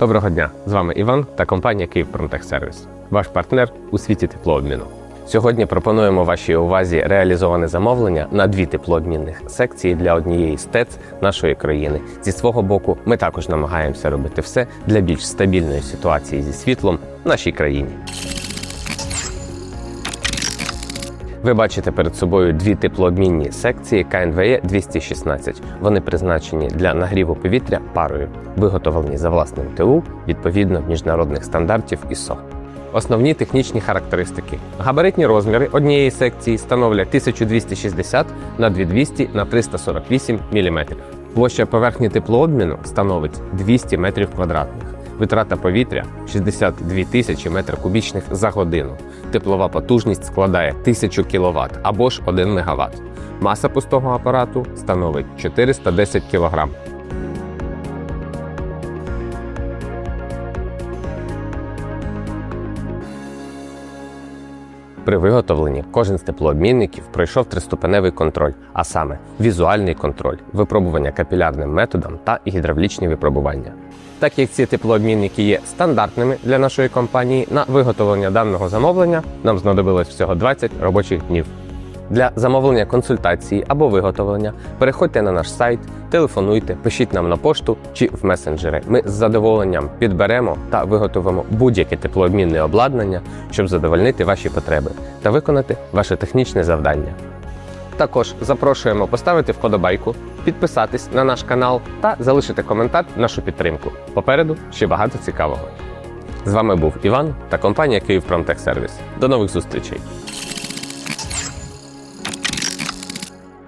Доброго дня! З вами Іван та компанія «Київпромтехсервіс», ваш партнер у світі теплообміну. Сьогодні пропонуємо вашій увазі реалізоване замовлення на дві теплообмінних секції для однієї з ТЕЦ нашої країни. Зі свого боку, ми також намагаємося робити все для більш стабільної ситуації зі світлом в нашій країні. Ви бачите перед собою дві теплообмінні секції КНВЕ 216. Вони призначені для нагріву повітря парою, виготовлені за власним ТУ відповідно міжнародних стандартів ISO. Основні технічні характеристики. Габаритні розміри однієї секції становлять 1260 на 2200 на 348 мм. Площа поверхні теплообміну становить 200 метрів квадратних. Витрата повітря 62 тисячі метр кубічних за годину. Теплова потужність складає 1000 кВт або ж 1 МВт. Маса пустого апарату становить 410 кг. При виготовленні кожен з теплообмінників пройшов триступеневий контроль, а саме візуальний контроль, випробування капілярним методом та гідравлічні випробування. Так як ці теплообмінники є стандартними для нашої компанії, на виготовлення даного замовлення нам знадобилось всього 20 робочих днів. Для замовлення консультації або виготовлення переходьте на наш сайт, телефонуйте, пишіть нам на пошту чи в месенджери. Ми з задоволенням підберемо та виготовимо будь-яке теплообмінне обладнання, щоб задовольнити ваші потреби та виконати ваше технічне завдання. Також запрошуємо поставити вподобайку, підписатись на наш канал та залишити коментар в нашу підтримку. Попереду ще багато цікавого. З вами був Іван та компанія «Київпромтехсервіс». До нових зустрічей!